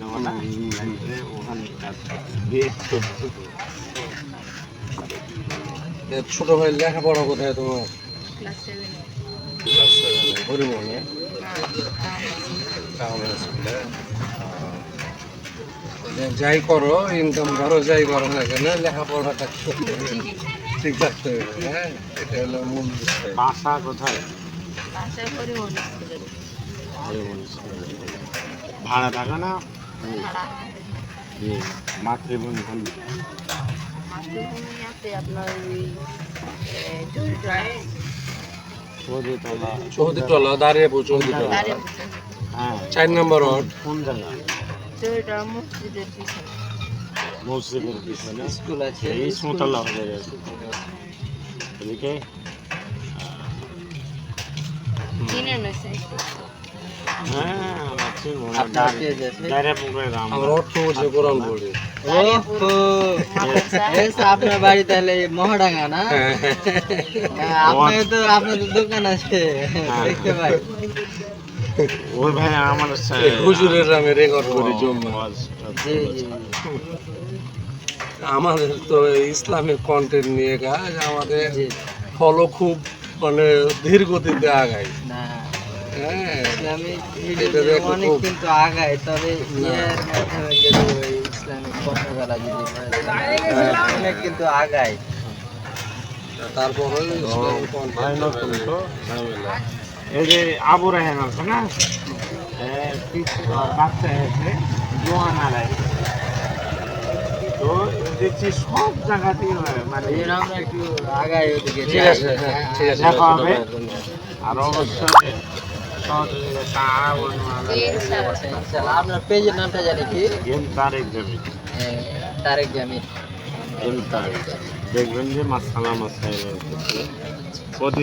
ওখানে ছোট ভাই লেখাপড়া কোথায় তোমার? হরিমোহনে? যাই করো ইনকাম করো যাই করো না কেন লেখাপড়াটা ঠিক থাকতে হবে হ্যাঁ এটা হলো মূল বাসা কোথায়। ভাড়া থাকা না মাতৃভূমি মাতৃভূমি আছে আপনার চৌধুরীতলা দাঁড়িয়ে হ্যাঁ। চার নম্বর ওয়ার্ড। কোন জায়গা? মসজিদের পিছনে। মসজিদের পিছনে। স্কুল আছে। এই হয়ে গেছে এদিকে? হ্যাঁ। আপনার বাড়ি তাহলে মহাডাঙ্গা না? হ্যাঁ। হ্যাঁ, আপনার তো আপনাদের দোকান আছে দেখতে পাই। ওই ভাই আমার হুজুরের নামে রেকর্ড করি জমা জি জি। আমাদের তো ইসলামিক কন্টেন্ট নিয়ে কাজ আমাদের ফলো খুব মানে ধীর গতিতে আগায় হ্যাঁ কিন্তু আগায় তবে এর মাধ্যমে যদি ওই ইসলামিক কথাগুলা যদি অনেক কিন্তু আগায় তারপরে ইসলামিক ভাই কন্টেন্ট নতুন তো। এই যে আবু রাহেন আছে না? বাচ্চা জোয়ান তো দেখছি সব জায়গাতেই হয় মানে আমরা একটু আগাই ওদিকে ঠিক আছে হ্যাঁ ঠিক আছে দেখা হবে। ছোট ভাই, ধন্যবাদ। আর অবশ্যই আপনার পেজের নামটা জানি কি? এম তারেক যাবে তারেক জামিল। এম তারেক। দেখবেন যে মাসালা মাসাইল প্রতি